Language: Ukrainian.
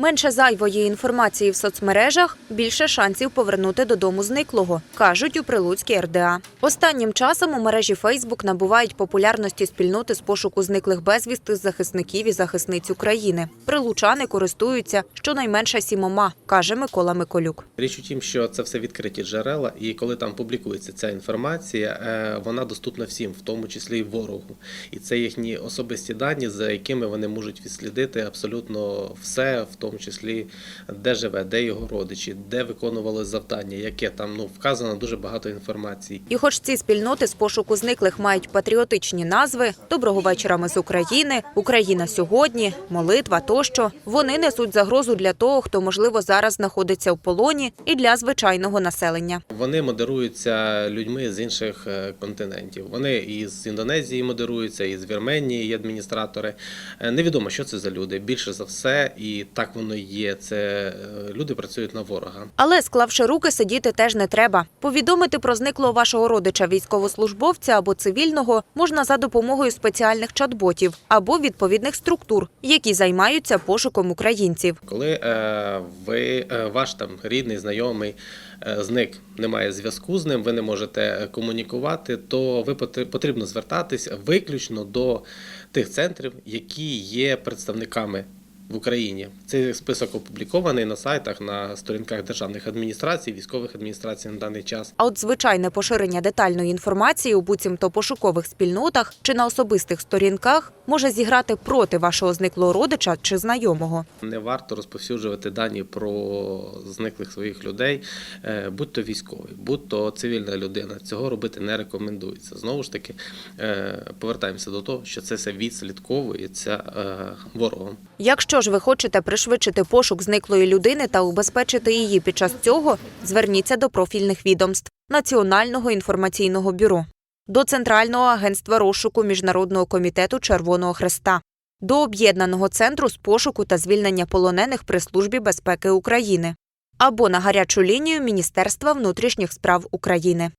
Менше зайвої інформації в соцмережах, більше шансів повернути додому зниклого, кажуть у Прилуцькій РДА. Останнім часом у мережі Фейсбук набувають популярності спільноти з пошуку зниклих безвісти захисників і захисниць України. Прилучани користуються щонайменше сімома, каже Микола Миколюк. Річ у тім, що це все відкриті джерела, і коли там публікується ця інформація, е, вона доступна всім, в тому числі і ворогу. І це їхні особисті дані, за якими вони можуть відслідити абсолютно все, в тому числі де живе, де його родичі, де виконували завдання, яке там ну вказано дуже багато інформації. І хоч ці спільноти з пошуку зниклих мають патріотичні назви Доброго вечора ми з України, Україна сьогодні, молитва тощо, вони несуть загрозу для того, хто можливо зараз знаходиться в полоні, і для звичайного населення. Вони модеруються людьми з інших е, континентів. Вони і з Індонезії модеруються, і з Вірменії є адміністратори. Е, Невідомо, що це за люди. Більше за все, і так воно є. Це е, люди працюють на ворога. Але склавши руки, сидіти теж не треба. Повідомити про зниклого вашого родича, військовослужбовця або цивільного можна за допомогою спеціальних чат-ботів або відповідних структур, які займаються пошуком українців. Коли е, ви е, ваш там рідний, знайомий е, зник, немає зв'язку з ним, ви не можете комунікувати, то ви потр- потрібно звертатись виключно до тих центрів, які є представниками. В Україні цей список опублікований на сайтах, на сторінках державних адміністрацій, військових адміністрацій на даний час. А от звичайне поширення детальної інформації у буцімто пошукових спільнотах чи на особистих сторінках може зіграти проти вашого зниклого родича чи знайомого. Не варто розповсюджувати дані про зниклих своїх людей, е, будь то військовий, будь то цивільна людина. Цього робити не рекомендується. Знову ж таки, е, повертаємося до того, що це все відслідковується е, ворогом. Якщо ж ви хочете пришвидшити пошук зниклої людини та убезпечити її під час цього, зверніться до профільних відомств Національного інформаційного бюро, до Центрального агентства розшуку Міжнародного комітету Червоного Хреста, до Об'єднаного центру з пошуку та звільнення полонених при Службі безпеки України або на гарячу лінію Міністерства внутрішніх справ України.